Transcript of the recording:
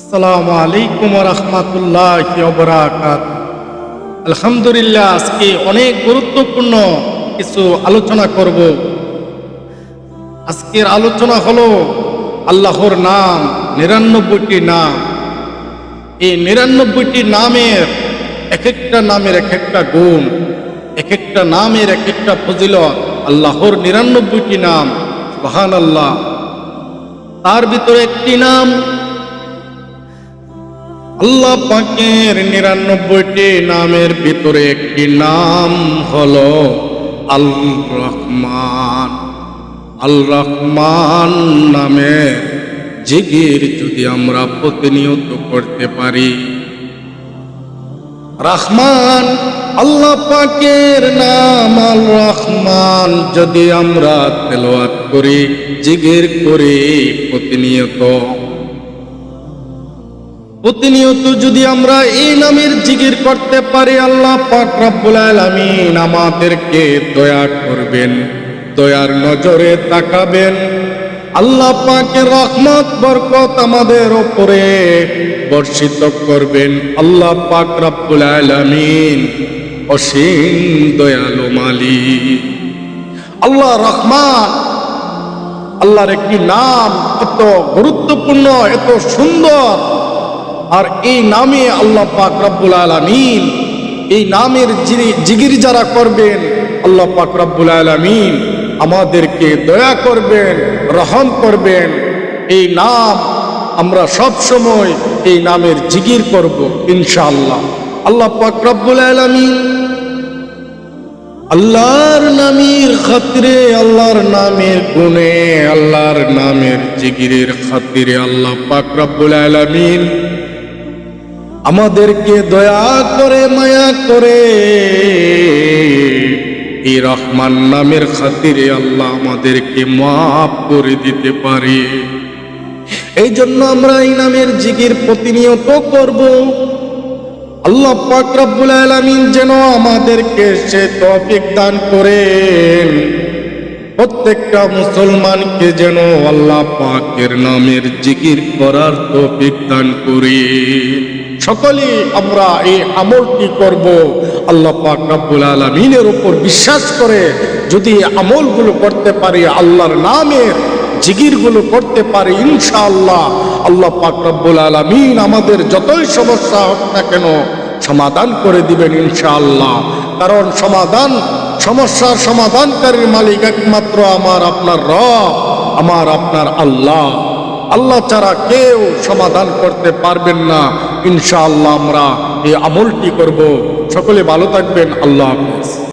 আসসালামু আলাইকুম রহমতুল্লাহ বরাকাত আলহামদুলিল্লাহ, আজকে অনেক গুরুত্বপূর্ণ কিছু আলোচনা করব। আজকের আলোচনা হলো আল্লাহর নাম, নিরানব্বইটি নাম। এই নিরানব্বইটি নামের এক একটা নামের এক একটা গুণ এক একটা নামের এক একটা ফজিলত, আল্লাহর নিরানব্বইটি নাম বাহান আল্লাহ তার ভিতরে একটি নাম আল্লাহ পাকের নিরানব্বইটি নামের ভিতরে একটি নাম হল আল রহমান আল রহমান নামে জিগির যদি আমরা প্রতিনিয়ত করতে পারি। রহমান, আল্লাহ পাকের নাম আল রহমান যদি আমরা তেলাওয়াত করি জিগির করি প্রতিনিয়ত। প্রতিনিয়ত যদি আমরা এই নামের জিকির করতে পারি, আল্লাহ আলামিন আমাদেরকে দয়া করবেন দয়ার নজরে তাকাবেন। আল্লাহ পাকের রহমত, বরকত আমাদের ওপরে বর্ষিত করবেন। আল্লাহ পাক রব্বুল আলামিন অসীম দয়ালু মালিক। আল্লাহ রহমান, আল্লাহর একটি নাম এত গুরুত্বপূর্ণ, এত সুন্দর। আর এই নামে আল্লাহ পাক রব্বুল আলামিন, এই নামের জিগির যারা করবেন, আল্লাহ পাক রব্বুল আলামিন আমাদেরকে দয়া করবেন, রহম করবেন। এই নাম আমরা সব সময় এই নামের জিগির করব, ইনশাআল্লাহ। আল্লাহ পাক রব্বুল আলামিন আল্লাহর নামের খাতিরে, আল্লাহর নামের গুণে, আল্লাহর নামের জিগিরের খাতিরে আল্লাহ পাক রব্বুল আলামিন আমাদেরকে দয়া করে, মায়া করে। এই রহমান নামের খাতিরে আল্লাহ আমাদেরকে মাফ করে দিতে পারে। এই জন্য আমরা এই নামের জিকির প্রতিনিয়ত করব। আল্লাহ পাক রব্বুল আলামিন যেন আমাদেরকে সে তৌফিক দান করেন। প্রত্যেকটা মুসলমানকে যেন আল্লাহ পাকের নামের জিকির করার তৌফিক দান করে সকলে আমরা এই আমলটি করব। আল্লাহ পাক রব্বুল আলামিনের উপর বিশ্বাস করে যদি আমলগুলো করতে পারি, আল্লাহর নামের জিগিরগুলো করতে পারি, ইনশাআল্লাহ আল্লাহ পাক রব্বুল আলামিন আমাদের যতই সমস্যা হোক না কেন সমাধান করে দিবেন ইনশাআল্লাহ। কারণ সমাধান, সমস্যার সমাধানকারীর মালিক একমাত্র আমার আপনার রব, আমার আপনার আল্লাহ। আল্লাহ ছাড়া কেউ সমাধান করতে পারবেন না। ইনশাআল্লাহ আমরা এই আমলটি করব। সকলে ভালো থাকবেন। আল্লাহ হাফেজ।